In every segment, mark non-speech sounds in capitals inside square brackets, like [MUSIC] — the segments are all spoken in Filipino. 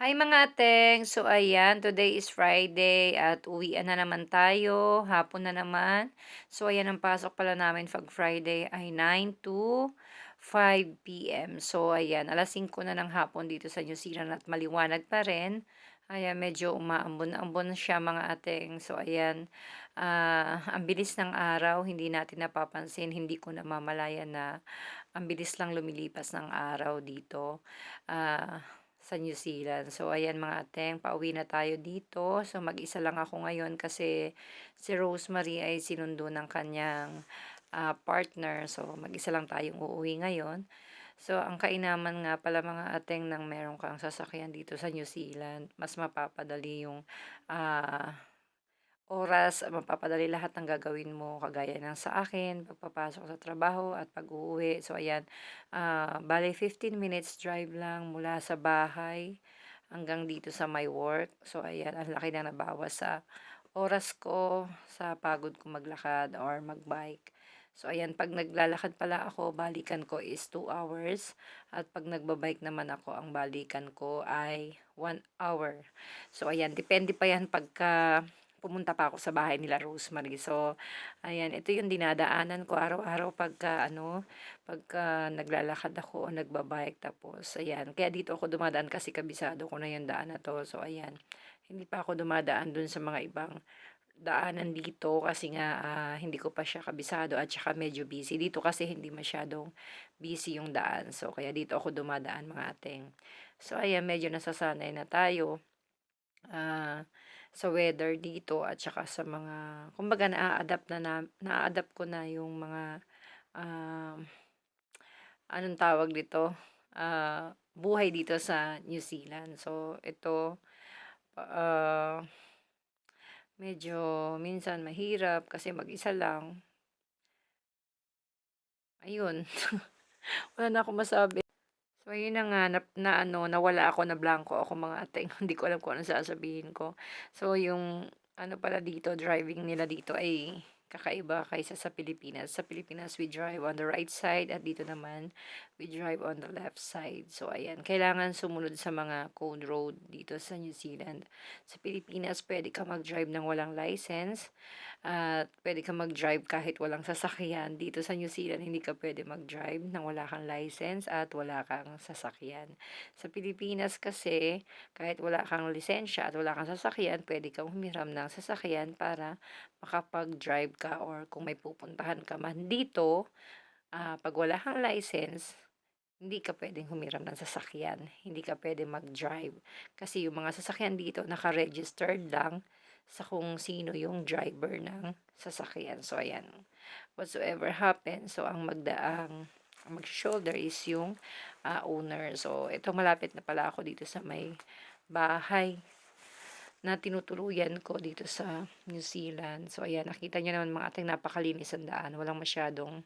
Hi mga ateng! So ayan, today is Friday at uwian na naman tayo. Hapon na naman. So ayan, ang pasok pala namin pag Friday ay 9 to 5 p.m. So ayan, alas 5 na ng hapon dito sa New Zealand at maliwanag pa rin. Ayan, medyo umaambon-ambon siya mga ateng. So ayan, ah, ang bilis ng araw, hindi natin napapansin, hindi ko namamalayan na ang bilis lang lumilipas ng araw dito. Ah, sa New Zealand. So, ayan mga ateng, pauwi na tayo dito. So, mag-isa lang ako ngayon kasi si Rosemary ay sinundo ng kanyang ah, partner. So, mag-isa lang tayong uuwi ngayon. So, ang kainaman nga pala mga ateng nang meron kang sasakyan dito sa New Zealand, mas mapapadali yung ah, oras, mapapadali lahat ng gagawin mo kagaya ng sa akin, pagpapasok sa trabaho at pag-uuwi. So, ayan, ah, bale 15 minutes drive lang mula sa bahay hanggang dito sa my work. So, ayan, ang laki na nabawas sa oras ko, sa pagod ko maglakad or magbike. So, ayan, pag naglalakad pala ako, balikan ko is 2 hours. At pag nagbabike naman ako, ang balikan ko ay 1 hour. So, ayan, depende pa yan pagka pumunta pa ako sa bahay nila Rosemary. So, ayan, ito yung dinadaanan ko araw-araw pagka, ano, pagka naglalakad ako o nagbabike. Tapos, ayan, kaya dito ako dumadaan kasi kabisado ko na yung daan na to. So, ayan, hindi pa ako dumadaan dun sa mga ibang daanan dito kasi nga ah, hindi ko pa siya kabisado at saka medyo busy. Dito kasi hindi masyadong busy yung daan. So, kaya dito ako dumadaan mga ateng. So, ayan, medyo nasasanay na tayo. Ah, sa weather dito at saka sa mga kumbaga naa-adapt na, na naa-adapt ko na yung mga um, anong tawag dito ah, buhay dito sa New Zealand. So, ito ah, medyo minsan mahirap kasi mag-isa lang. Ayun. [LAUGHS] Wala na akong masabi. So, ayun na nga, na, na ano, nawala ako, na blanco ako mga ateng. [LAUGHS] Hindi ko alam kung ano sasabihin ko. So, yung ano pala dito, driving nila dito ay kakaiba kaysa sa Pilipinas. Sa Pilipinas, we drive on the right side at dito naman, we drive on the left side. So, ayan, kailangan sumunod sa mga code road dito sa New Zealand. Sa Pilipinas, pwede ka mag-drive ng walang license at pwede ka mag-drive kahit walang sasakyan. Dito sa New Zealand, hindi ka pwede mag-drive nang wala kang license at wala kang sasakyan. Sa Pilipinas kasi, kahit wala kang lisensya at wala kang sasakyan, pwede kang humiram ng sasakyan para makapag-drive ka or kung may pupuntahan ka man dito, ah, pag wala kang license, hindi ka pwedeng humiram ng sasakyan. Hindi ka pwede mag-drive. Kasi yung mga sasakyan dito, naka-registered lang sa kung sino yung driver ng sasakyan. So, ayan. Whatsoever happens, so ang magdaang ang mag-shoulder is yung ah, owner. So, ito malapit na pala ako dito sa may bahay na tinutuluyan ko dito sa New Zealand. So, ayan, nakita nyo naman mga ating napakalinis ang daan. Walang masyadong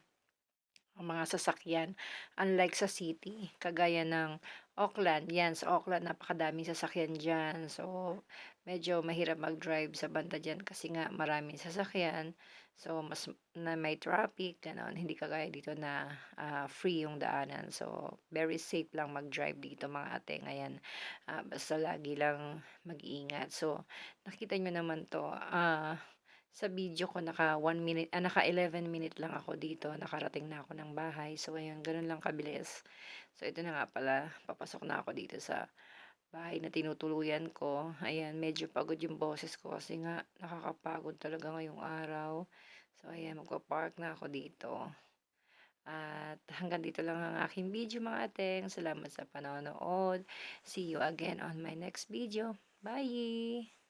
mga sasakyan. Unlike sa city, kagaya ng Auckland. Yan, sa Auckland, napakadaming sasakyan dyan. So, medyo mahirap mag-drive sa banda dyan kasi nga maraming sasakyan. So, mas na may traffic, gano'n. Hindi kagaya dito na ah, free yung daanan. So, very safe lang mag-drive dito mga ate. Ngayon, ah, basta lagi lang mag-iingat. So, nakita nyo naman to. ah, sa video ko naka 1 minute, ah, naka 11 minute lang ako dito. Nakarating na ako ng bahay. So, ayun, ganun lang kabilis. So, ito na nga pala. Papasok na ako dito sa bahay na tinutuluyan ko. Ayan, medyo pagod yung boses ko kasi nga nakakapagod talaga ngayong araw. So, ayan, magpa-park na ako dito. At hanggang dito lang ang aking video mga ateng. Salamat sa panonood. See you again on my next video. Bye!